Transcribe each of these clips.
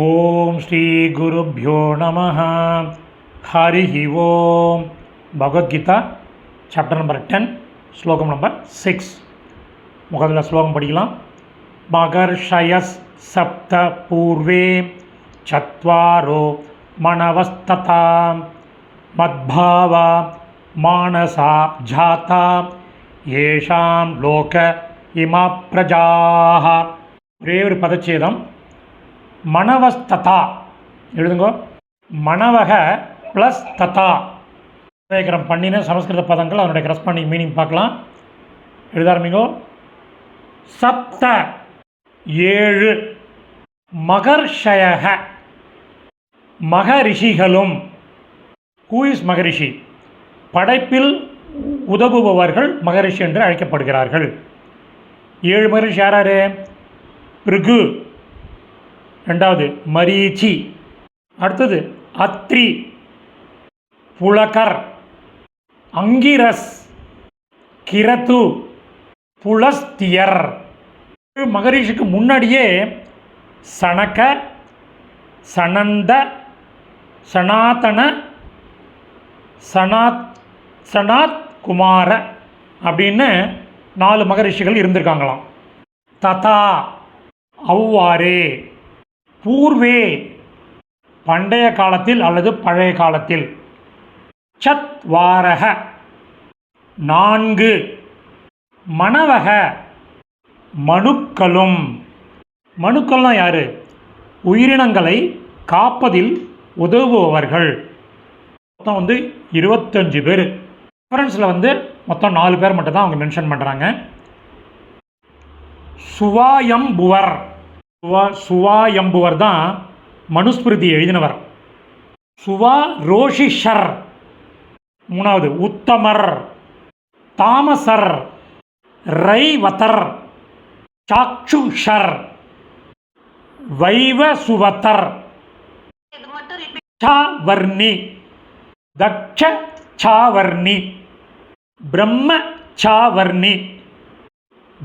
ஓம் ஸ்ரீ குருப்யோ நம Hari Om Bhagavad Gita chapter number ten ஸ்லோகம் number six முதல்ல ஸ்லோகம் படிக்கலாம் மகர்ஷயஸ் சப்த பூர்வே சத்வாரோ மணவஸ்ததா மத்பாவா மானசா ஜாதா ஏஷாம் லோக இமா பிரஜாः ஒரே ஒரு பதச்சேதம் மணவஸ்ததா எழுதுங்கோ. மணவக ப்ளஸ் ததா. விவேகரம் பண்ணின சமஸ்கிருத பதங்கள் அதனுடைய கரஸ்பாண்டிங் மீனிங் பார்க்கலாம். எழுத ஆரம்பிங்கோ. சப்த ஏழு. மகர்ஷயக. மகரிஷிகளும். ஹூஇஸ் மகரிஷி? படைப்பில் உதவுபவர்கள் மகரிஷி என்று அழைக்கப்படுகிறார்கள். ஏழு மகரிஷி யாராரு பிருகு. ரெண்டாவது மரீச்சி. அடுத்தது அத்ரி. புலகர். அங்கிரஸ். கிரது. புலஸ்தியர். மகரிஷிக்கு முன்னாடியே சனக சனந்த சனாதன சனாத் சனாத் குமார அப்படின்னு நாலு மகரிஷிகள் இருந்திருக்காங்களாம். ததா. அவ்வாறே. பூர்வே பண்டைய காலத்தில் அல்லது பழைய காலத்தில். சத்வாரக நான்கு மணவக மனுக்களும். மனுக்கள்லாம் யார்? உயிரினங்களை காப்பதில் உதவுபவர்கள். மொத்தம் வந்து இருபத்தஞ்சு பேர். ரெஃபரன்ஸில் வந்து மொத்தம் நாலு பேர் மட்டும் தான் அவங்க மென்ஷன் பண்ணுறாங்க சுவாயம்புவர். சுவா சுவாயம்புவர் தான் மனுஸ்மிருதி எழுதினவர். சுவா ரோஷிஷர் மூணாவது உத்தமர். தாமசர். ரைவதர். சாக்ஷுஷர் வைவசுவதர் சாவர்ணி. தக்ஷ சாவர்ணி. பிரம்ம சாவர்ணி.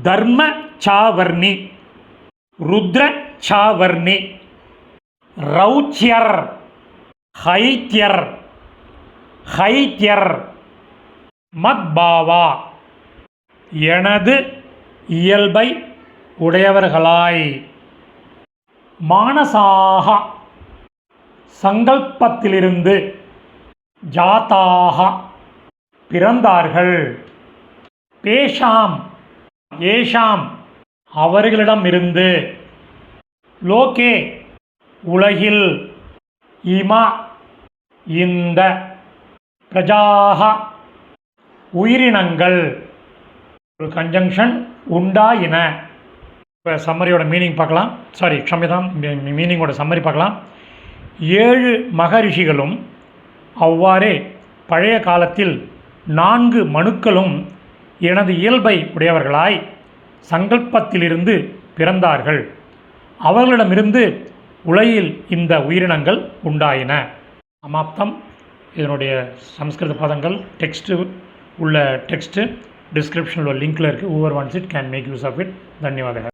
தர்ம சாவர்ணி. ருத்ரச்சாவர்ணி ரௌச்சியர் ஹைத்யர் ஹைத்யர் மத்பாவா. எனது இயல்பை உடையவர்களாய். மானசாக சங்கல்பத்திலிருந்து ஜாத்தாக பிறந்தார்கள். பேஷாம் ஏஷாம் அவர்களிடமிருந்து. லோகே உலகில் இமா இந்த பிரஜாக உயிரினங்கள். ஒரு கன்ஜங்ஷன் உண்டாயின இப்போ சம்மரியோட மீனிங் பார்க்கலாம். சாரி க்ஷமிதான் மீனிங்கோட சம்மரி பார்க்கலாம். ஏழு மகரிஷிகளும் அவ்வாறே பழைய காலத்தில் நான்கு மனுக்களும் எனது இயல்பை உடையவர்களாய். சங்கல்பத்திலிருந்து பிறந்தார்கள். அவர்களிடமிருந்து உலகில் இந்த உயிரினங்கள் உண்டாயின. சமாப்தம் இதனுடைய சம்ஸ்கிருத பதங்கள் டெக்ஸ்ட்டு உள்ள டெக்ஸ்ட்டு டிஸ்கிரிப்ஷனில் லிங்க்கில் இருக்குது over once it can make use of it தன்யவாதங்கள்.